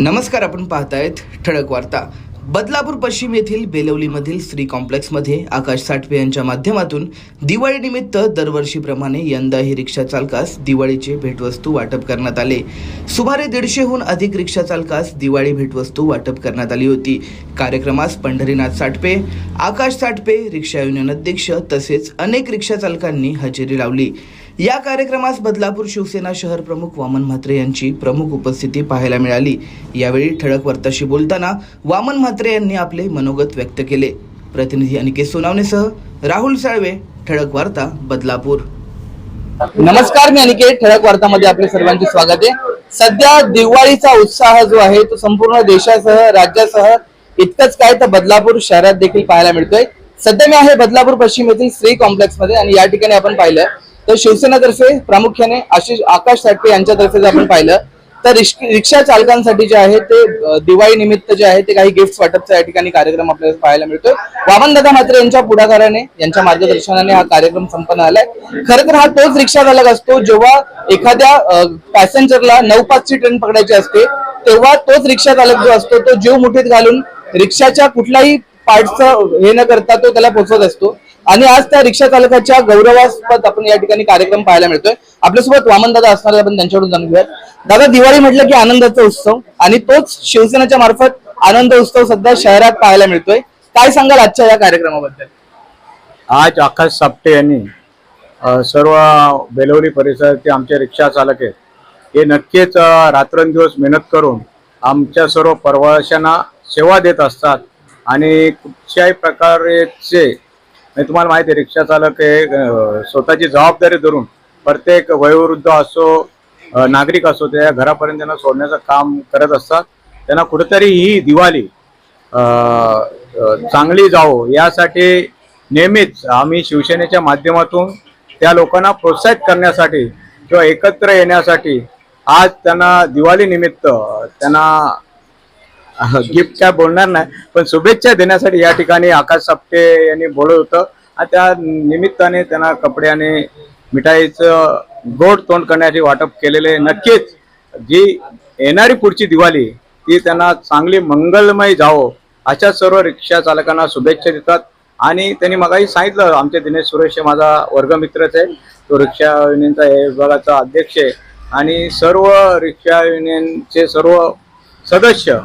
नमस्कार आपण पाहतायत ठळक वार्ता. बदलापूर पश्चिम येथील बेलवलीमधील श्री कॉम्प्लेक्समध्ये आकाश साठवे यांच्या माध्यमातून दिवाळीनिमित्त दरवर्षीप्रमाणे यंदाही रिक्षा चालकास दिवाळीचे भेटवस्तू वाटप करण्यात आले. सुमारे दीडशेहून अधिक रिक्षा चालकास दिवाळी भेटवस्तू वाटप करण्यात आली होती. कार्यक्रमास पंढरीनाथ साठपे आकाश साठपे रिक्षा युनियन अध्यक्ष तसेच अनेक रिक्षा चालकांनी हजेरी लावली. या कार्यक्रमास बदलापूर शिवसेना शहर प्रमुख वामन म्हात्रे यांची प्रमुख उपस्थिती पाहायला मिळाली. यावेळी ठळक वार्ताशी बोलताना वामन म्हात्रे यांनी आपले मनोगत व्यक्त केले. प्रतिनिधी अनिकेत सोनावणेसह राहुल साळवे ठळक वार्ता बदलापूर. नमस्कार मी अनिकेत ठळक वार्तामध्ये आपले सर्वांचे स्वागत आहे. सध्या दिवाळीचा उत्साह जो आहे तो संपूर्ण देशासह राज्यासह इतकंच काय तर बदलापूर शहरात देखील पाहायला मिळतोय. सध्या मी आहे बदलापूर पश्चिम येथील श्री कॉम्प्लेक्समध्ये आणि या ठिकाणी आपण पाहिलं तर शिवसेनातर्फे प्रामुख्याने आशिष आकाश साठे यांच्यातर्फे जर आपण पाहिलं तर रिक्षा चालकांसाठी जे आहे ते दिवाळी निमित्त जे आहे ते काही गिफ्ट वाटपचा या ठिकाणी कार्यक्रम आपल्याला पाहायला मिळतोय. वामनदादा मात्र यांच्या पुढाकाराने यांच्या मार्गदर्शनाने हा कार्यक्रम संपन्न आलाय खरं तर हा तोच रिक्षा चालक असतो जेव्हा एखाद्या पॅसेंजरला नऊ पाचची ट्रेन पकडायची असते तेव्हा तोच रिक्षा चालक जो असतो तो जीव मुठीत घालून रिक्षाच्या कुठल्याही पार्टचं हे न करता तो त्याला पोचवत असतो. आणि आज त्या रिक्षा चालकाच्या गौरवास्पद आपण या ठिकाणी कार्यक्रम पाहायला मिळतोय. आपल्यासोबत वामन दादा असणार आहे, आपण त्यांच्याकडून जाणून घेऊयात. दादा दिवाळी म्हटलं की आनंदाचा उत्सव आणि तोच शिवसेनेच्या मार्फत आनंद उत्सव सध्या शहरात पाहायला मिळतोय. काय सांगाल आजच्या या कार्यक्रमाबद्दल? आज आकाश सापटे यांनी सर्व बेलवली परिसरातील आमचे रिक्षा चालक आहेत हे नक्कीच रात्रंदिवस मेहनत करून आमच्या सर्व प्रवाशांना सेवा देत असतात आणि कुठच्याही प्रकारचे तुम्हाला माहिती आहे रिक्षा चालक हे स्वतःची जबाबदारी धरून प्रत्येक वयोवृद्ध असो नागरिक असो त्या घरापर्यंत त्यांना सोडण्याचं काम करत असतात. त्यांना कुठेतरी ही दिवाळी चांगली जावो यासाठी नेहमीच आम्ही शिवसेनेच्या माध्यमातून त्या लोकांना प्रोत्साहित करण्यासाठी किंवा एकत्र येण्यासाठी आज त्यांना दिवाळीनिमित्त त्यांना गिफ्ट काय बोलणार नाही. पण शुभेच्छा देण्यासाठी या ठिकाणी आकाश सापटे यांनी बोलत होतं. आणि त्या निमित्ताने त्यांना कपडे आणि मिठाईचं गोड तोंड करण्याचे वाटप केलेले नक्कीच जी येणारी पुढची दिवाळी ती त्यांना चांगली मंगलमय जावो अशा सर्व रिक्षा चालकांना शुभेच्छा देतात. आणि त्यांनी मगाही सांगितलं आमचे दिनेश सुरेश हे माझा वर्गमित्रच आहे. तो रिक्षा युनियनचा हे विभागाचा अध्यक्ष आहे. आणि सर्व रिक्षा युनियनचे सर्व सदस्य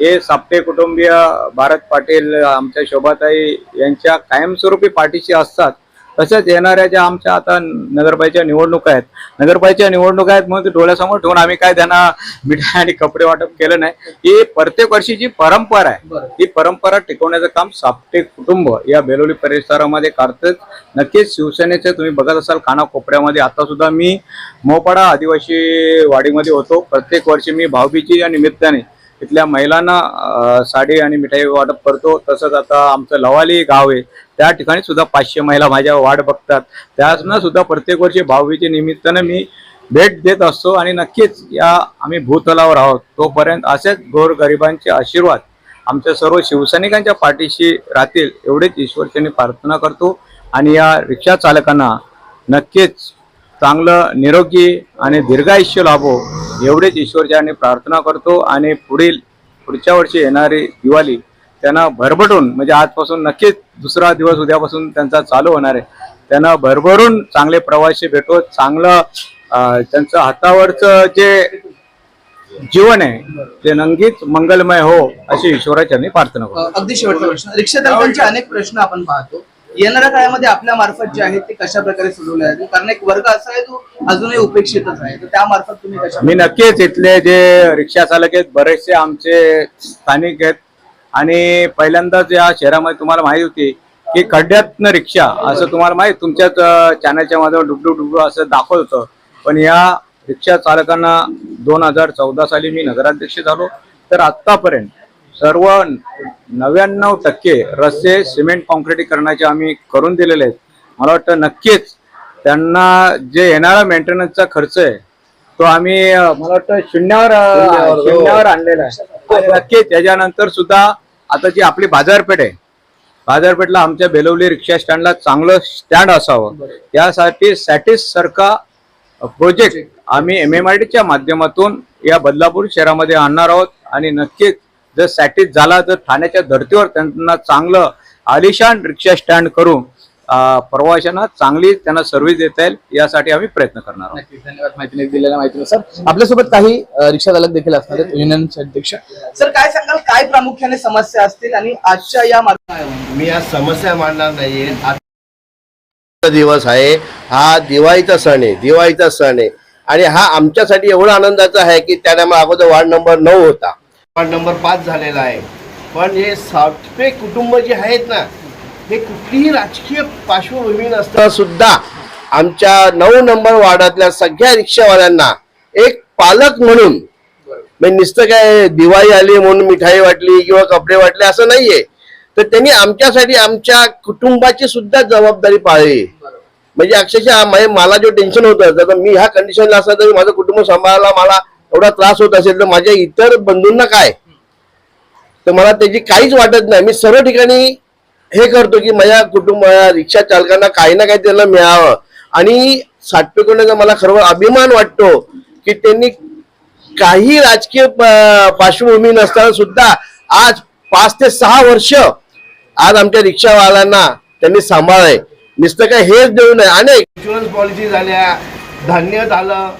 हे साप्ते कुटुंबीय भारत पाटील आमच्या शोभाताई यांच्या कायमस्वरूपी पाठीशी असतात. तसेच येणाऱ्या ज्या आमच्या आता नगरपालिकेच्या निवडणुका आहेत नगरपालिकेच्या निवडणुका आहेत म्हणून डोळ्यासमोर ठेवून आम्ही काय त्यांना मिठाई आणि कपडे वाटप केलं नाही. ही प्रत्येक वर्षीची परंपरा आहे ही परंपरा टिकवण्याचं काम साप्ते कुटुंब या बेलोली परिसरामध्ये करतात नक्कीच शिवसेनेचे तुम्ही बघत असाल कानाकोपऱ्यामध्ये आता सुद्धा मी मोपाडा आदिवासी वाडीमध्ये होतो. प्रत्येक वर्षी मी भाऊबीजी या निमित्ताने इथल्या महिलांना साडी आणि मिठाई वाटप करतो. तसंच आता आमचं लवाली गाव आहे. त्या ठिकाणी सुद्धा पाचशे महिला माझ्या वाट बघतात. त्यासनं सुद्धा प्रत्येक वर्षी भाऊबीजे निमित्तानं मी भेट देत असतो आणि नक्कीच या आम्ही भूतलावर आहोत. तोपर्यंत असेच गोरगरिबांचे आशीर्वाद आमच्या सर्व शिवसैनिकांच्या पाठीशी राहतील एवढेच ईश्वरच्याने प्रार्थना करतो. आणि या रिक्षा चालकांना नक्कीच चांगलं निरोगी आणि दीर्घायुष्य लाभो एवढेच ईश्वरच्याने प्रार्थना करतो. आणि पुढील पुढच्या वर्षी येणारी दिवाळी त्यांना भरभरून म्हणजे आजपासून नक्कीच दुसरा दिवस उद्यापासून त्यांचा चालू होणार आहे. त्यांना भरभरून चांगले प्रवासी भेटो. चांगलं त्यांचं हातावरचं जे जीवन आहे ते नंगीच मंगलमय हो अशी ईश्वराच्या प्रार्थना करतो. अगदी शेवटचा प्रश्न. रिक्षा अनेक प्रश्न आपण पाहतो. येणाऱ्या काळामध्ये आपल्या मार्फत जे आहे ते कशा प्रकारे सोडवले जातील? कारण एक वर्ग असा आहे तो अजूनही उपेक्षितच आहे. तर त्या मार्फत तुम्ही कशा मी नक्कीच इथले जे रिक्षा चालक आहेत बरेचसे आमचे स्थानिक आहेत. आणि पहिल्यांदाच या शहरामध्ये तुम्हाला माहिती होती की खड्ड्यातनं रिक्षा असं तुम्हाला माहीत तुमच्याच चॅनलच्या माध्यमात डुबडू डुबडू असं दाखवत होतं. पण या रिक्षा चालकांना दोन हजार चौदा साली मी नगराध्यक्ष झालो. तर आत्तापर्यंत सर्व नव्याण्णव टक्के रस्ते सिमेंट कॉन्क्रिटीकरणाचे आम्ही करून दिलेले आहेत. मला वाटतं नक्कीच त्यांना जे येणारा मेंटेनन्सचा खर्च आहे तो आम्ही मला वाटतं शून्यावर शून्यावर आणलेला आहे. आणि नक्की त्याच्यानंतर सुद्धा आता जी आपली बाजारपेठ आहे बाजारपेठला आमच्या बेलवली रिक्षा स्टँडला चांगलं स्टँड असावं. यासाठी सॅटिस सारखा प्रोजेक्ट आम्ही एम एम आय टीच्या माध्यमातून या बदलापूर शहरामध्ये आणणार आहोत. आणि नक्कीच जर सॅटिस झाला तर ठाण्याच्या धर्तीवर त्यांना चांगलं आलिशान रिक्षा स्टँड करून प्रवाशांना चांगली त्यांना सर्व्हिस देता येईल यासाठी आम्ही प्रयत्न करणार आहोत. धन्यवाद माहिती दिलेल्या माहितीनुसर. आपल्यासोबत काही रिक्षा चालक देखील असणार आहेत युनियनचे अध्यक्ष. सर काय सांगाल काय प्रामुख्याने समस्या असतील आणि आजच्या या मी आज समस्या मांडणार नाहीये. आजचा दिवस आहे. हा दिवाळीचा सण आहे दिवाळीचा सण आहे. आणि हा आमच्यासाठी एवढा आनंदाचा आहे की त्यामुळे अगोदर वार्ड नंबर नऊ होता. वार्ड नंबर पाच झालेला आहे. पण हे सातवे कुटुंब जे आहेत ना हे कुठलीही राजकीय पार्श्वभूमी नसताना सुद्धा आमच्या नऊ नंबर वार्डातल्या सगळ्या रिक्षावाल्यांना एक पालक म्हणून म्हणजे नुसतं काय दिवाळी आली म्हणून मिठाई वाटली किंवा कपडे वाटले असं नाहीये. तर त्यांनी आमच्यासाठी आमच्या कुटुंबाची सुद्धा जबाबदारी पाळली. म्हणजे अक्षरशः मला जो टेन्शन होतं तर मी ह्या कंडिशनला असं तरी माझं कुटुंब सांभाळायला मला एवढा त्रास होत असेल तर माझ्या इतर बंधूंना काय? तर मला त्याची काहीच वाटत नाही. मी सर्व ठिकाणी हे करतो की माझ्या कुटुंब रिक्षा चालकांना काही ना काही त्यांना मिळावं. आणि साठपेकोंडाचा मला खरोखर अभिमान वाटतो की त्यांनी काही राजकीय पार्श्वभूमी नसताना सुद्धा आज पाच ते सहा वर्ष आज आमच्या रिक्षावाल्यांना त्यांनी सांभाळलंय. नुसतं काय हेच देऊ नये. अनेक इन्शुरन्स पॉलिसी झाल्या धान्य झालं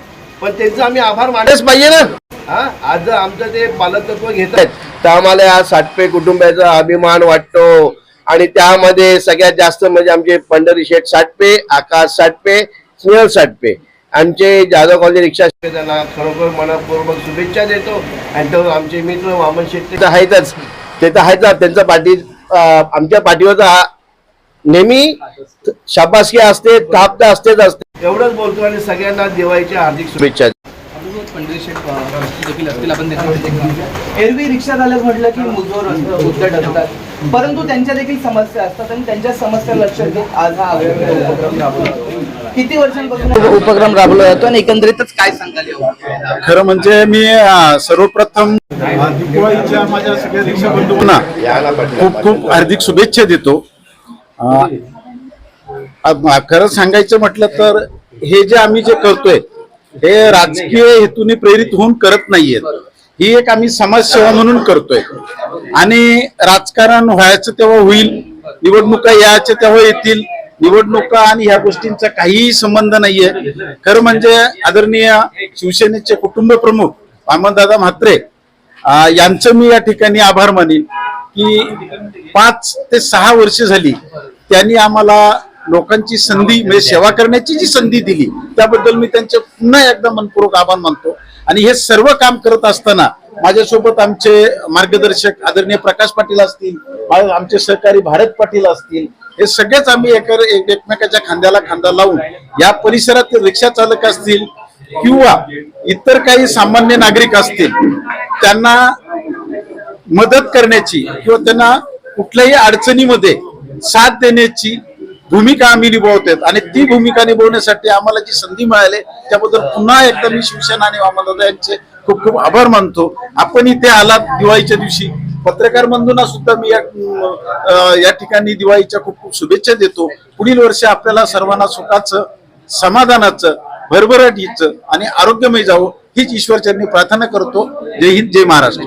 पण त्यांचा आम्ही आभार मानच पाहिजे ना. हा आज जर आमचं ते पालकत्व घेत आहेत तर आम्हाला या साठपे कुटुंबाचा अभिमान वाटतो. आणि त्यामध्ये सगळ्यात जास्त म्हणजे आमचे पंढरी शेठ साठपे आकाश साठपे स्नेहल साठपे आमचे जाधव कॉलनी रिक्षा त्यांना खरोखर मनपूर्वक शुभेच्छा देतो. आणि तो आमचे मित्र वामन शेट्टी आहेतच. ते तर आहेच त्यांचा पाठी आमच्या पाठीवरचा नेहमी शाबासकी असते थाप तर असतेच असते. एवढंच बोलतो आणि सगळ्यांना दिवाळीच्या हार्दिक शुभेच्छा. एरवी रिक्षा चालक म्हटलं की मुजोर उद्धट असतात परंतु त्यांच्या देखील समस्या असतात आणि त्यांच्या समस्या लक्षात घेत आज हा उपक्रम राबवला. किती वर्षांपासून हा उपक्रम राबवला जातो आणि एकंदरीतच काय सांगाल? खरं म्हणजे मी सर्वप्रथम दिवाळीच्या माझ्या सगळ्या रिक्षा बंधूंना खूप खूप हार्दिक शुभेच्छा देतो. खरं सांगायचं म्हटलं तर हे जे आम्ही जे करतोय हे राजकीय हेतूने प्रेरित होऊन करत नाहीयेत. ही एक आम्ही समाजसेवा म्हणून करतोय. आणि राजकारण व्हायचं तेव्हा होईल निवडणुका यायच्या तेव्हा येतील निवडणुका आणि ह्या गोष्टींचा काहीही संबंध नाहीये. खरं म्हणजे आदरणीय शिवसेनेचे कुटुंब प्रमुख वामनदादा म्हात्रे यांचं मी या ठिकाणी आभार मानेन की पाच ते सहा वर्ष झाली त्यांनी आम्हाला लोकांची संधी म्हणजे सेवा करण्याची जी संधी दिली त्याबद्दल मी त्यांचे पुन्हा एकदा मनपूर्वक आभार मानतो. आणि हे सर्व काम करत असताना माझ्यासोबत आमचे मार्गदर्शक आदरणीय प्रकाश पाटील असतील आमचे सहकारी भारत पाटील असतील हे सगळेच आम्ही एकमेकाच्या खांद्याला खांदा लावून या परिसरातील रिक्षा चालक असतील किंवा इतर काही सामान्य नागरिक असतील त्यांना मदत करण्याची किंवा त्यांना कुठल्याही अडचणीमध्ये साथ देण्याची भूमिका आम्ही निभावतोय. आणि ती भूमिका निभावण्यासाठी आम्हाला जी संधी मिळाली त्याबद्दल पुन्हा एकदा मी शिवसेना आणि वामनदादा यांचे खूप खूप आभार मानतो. आपण इथे आलात दिवाळीच्या दिवशी. पत्रकार बंधूंना सुद्धा मी या ठिकाणी दिवाळीच्या खूप खूप शुभेच्छा देतो. पुढील वर्षी आपल्याला सर्वांना सुखाचं समाधानाचं भरभराटीचं आणि आरोग्यमय जावं हीच ईश्वरचरणी प्रार्थना करतो. जय हिंद जय महाराष्ट्र.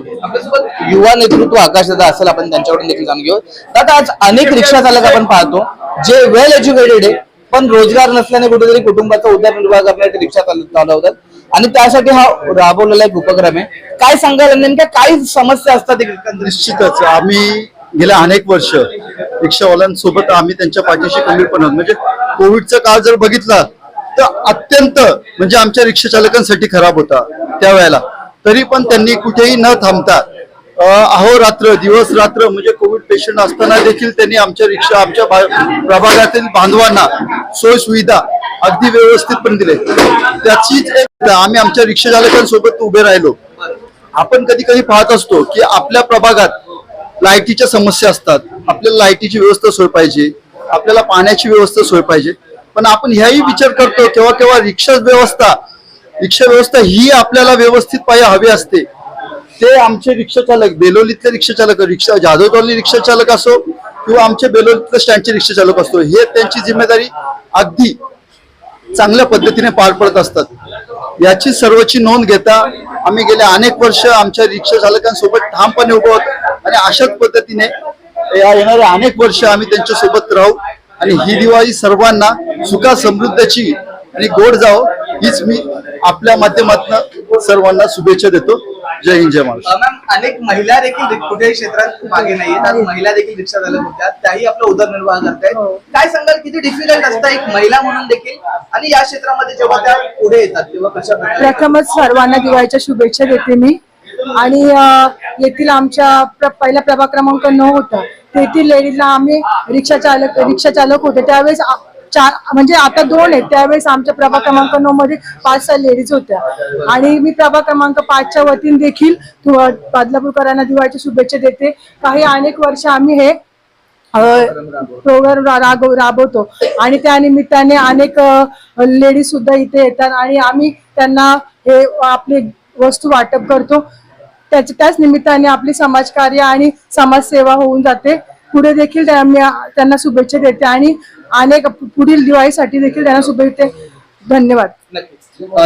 युवा नेतृत्व आकाश दादा असेल आपण त्यांच्याकडून देखील जाणून घेऊ. दादा आज अनेक रिक्षा चालक आपण पाहतो जे वेल एज्युकेटेड आहे पण रोजगार नसल्याने कुठेतरी कुटुंबाचा उदरनिर्वाह करण्यासाठी रिक्षा चालवतात. आणि त्यासाठी हा राबवलेला एक उपक्रम आहे. काय सांगायला नेमक्या काय समस्या असतात निश्चितच आम्ही गेल्या अनेक वर्ष रिक्षावाल्यांसोबत आम्ही त्यांच्या पाठीशी खंबीरपणे आहोत. म्हणजे कोविडचा काळ जर बघितला तर अत्यंत म्हणजे आमच्या रिक्षा चालकांसाठी खराब होता त्यावेळेला. तरी पण त्यांनी कुठेही न थांबता अहोरात्र दिवस रात्र म्हणजे कोविड पेशंट असताना देखील त्यांनी आमच्या रिक्षा आमच्या प्रभागातील बांधवांना सोय सुविधा अगदी व्यवस्थितपणे दिले. त्याचीच एक आम्ही आमच्या रिक्षा चालकांसोबत उभे राहिलो. आपण कधी कधी पाहत असतो की आपल्या प्रभागात लाईटीच्या समस्या असतात. आपल्याला लाईटीची व्यवस्था सोय पाहिजे. आपल्याला पाण्याची व्यवस्था सोय पाहिजे. पण आपण ह्याही विचार करतो केव्हा केव्हा रिक्षा व्यवस्था रिक्षा व्यवस्था ही आपल्याला व्यवस्थित पाहिजे हवी असते. ते आमचे रिक्षाचालक बेलोलीतले रिक्षाचालक रिक्षा जाधवटोली रिक्षा असो किंवा आमचे बेलोलीतले स्टँडचे रिक्षाचालक असतो हे त्यांची जिम्मेदारी अगदी चांगल्या पद्धतीने पार पडत असतात. याची सर्वची नोंद घेता आम्ही गेल्या अनेक वर्ष आमच्या रिक्षा चालकांसोबत ठामपणे उभं आहोत आणि अशाच पद्धतीने या येणाऱ्या अनेक वर्ष आम्ही त्यांच्यासोबत राहू आणि ही दिवाळी सर्वांना सुखा समृद्धीची आणि गोड जावो हीच मी आपल्या माध्यमातून सर्वांना शुभेच्छा देतो. जय हिंद जय महाराष्ट्र. मॅम अनेक महिला देखील कुठेही क्षेत्रात मागे नाहीये आज महिला देखील रिक्षा चालक होत्या. त्याही आपला उदरनिर्वाह करतायत. काय सांगाल? किती डिफिकल्ट असतं एक महिला म्हणून देखील? आणि या क्षेत्रामध्ये जेव्हा त्या पुढे येतात तेव्हा कशा प्रकारे? प्रथमच सर्वांना दिवाळीच्या शुभेच्छा देते मी. आणि येथील आमच्या पहिला प्रभाग क्रमांक नऊ होता. तेथील लेडीजला आम्ही रिक्षा चालक रिक्षा चालक होते. त्यावेळेस चार म्हणजे आता दोन आहेत. त्यावेळेस आमच्या प्रभाग क्रमांक नऊ मध्ये पाच सहा लेडीज होत्या. आणि मी प्रभाग क्रमांक पाचच्या वतीने देखील बादलापूरकरांना दिवाळीची दिवाळीच्या शुभेच्छा देते. काही अनेक वर्ष आम्ही हे प्रोग्राम राबव राबवतो. आणि त्या निमित्ताने अनेक लेडीज सुद्धा इथे येतात. आणि आम्ही त्यांना हे आपले वस्तू वाटप करतो. त्याच्या त्याच निमित्ताने आपली समाजकार्य आणि समाजसेवा होऊन जाते. पुढे देखील त्यांना शुभेच्छा देते. आणि अनेक पुढील दिवाळीसाठी देखील त्यांना शुभेच्छा धन्यवाद.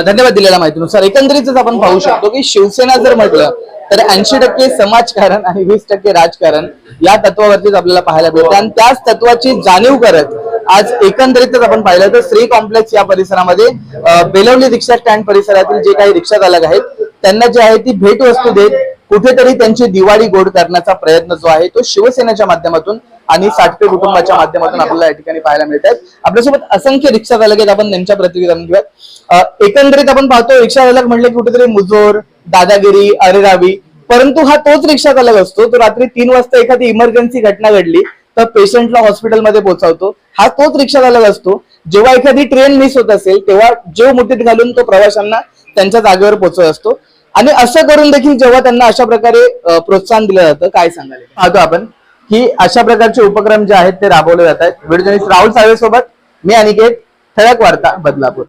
धन्यवाद दिलेल्या माहितीनुसार. एकंदरीतच आपण पाहू शकतो की शिवसेना जर म्हटलं तर ऐंशी टक्के समाजकारण आणि वीस टक्के राजकारण या तत्वावरतीच आपल्याला पाहायला मिळतं. आणि त्याच तत्वाची जाणीव करत आज एकंदरीतच आपण पाहिलं तर श्री कॉम्प्लेक्स या परिसरामध्ये बेलवली रिक्षा स्टँड परिसरातील जे काही रिक्षा चालक आहेत त्यांना जी आहे ती भेटवस्तू देत कुठेतरी त्यांची दिवाळी गोड करण्याचा प्रयत्न जो आहे तो शिवसेनेच्या माध्यमातून आणि साठपे कुटुंबाच्या माध्यमातून आपल्याला या ठिकाणी पाहायला मिळत आहेत आपल्यासोबत असंख्य रिक्षा चालक आहेत. आपण त्यांच्या प्रतिक्रिया घेऊयात. एकंदरीत आपण पाहतो रिक्षा चालक म्हटलं की कुठेतरी मुजोर दादागिरी अरेरावी परंतु हा तोच रिक्षा चालक असतो. तो रात्री तीन वाजता एखादी इमर्जन्सी घटना घडली तर पेशंटला हॉस्पिटलमध्ये पोहोचवतो. हा तोच रिक्षा चालक असतो. जेव्हा एखादी ट्रेन मिस होत असेल तेव्हा जीव मुठीत घालून तो प्रवाशांना त्यांच्या जागेवर पोहोचवत असतो. आणि असं करून देखील जेव्हा त्यांना अशा प्रकारे प्रोत्साहन दिलं जातं काय सांगायला पाहतो आपण की अशा प्रकारचे उपक्रम जे आहेत ते राबवले जात आहेत. व्हिडिओ राहुल साळवे सोबत मी अनिकेत ठळक वार्ता बदलापूर.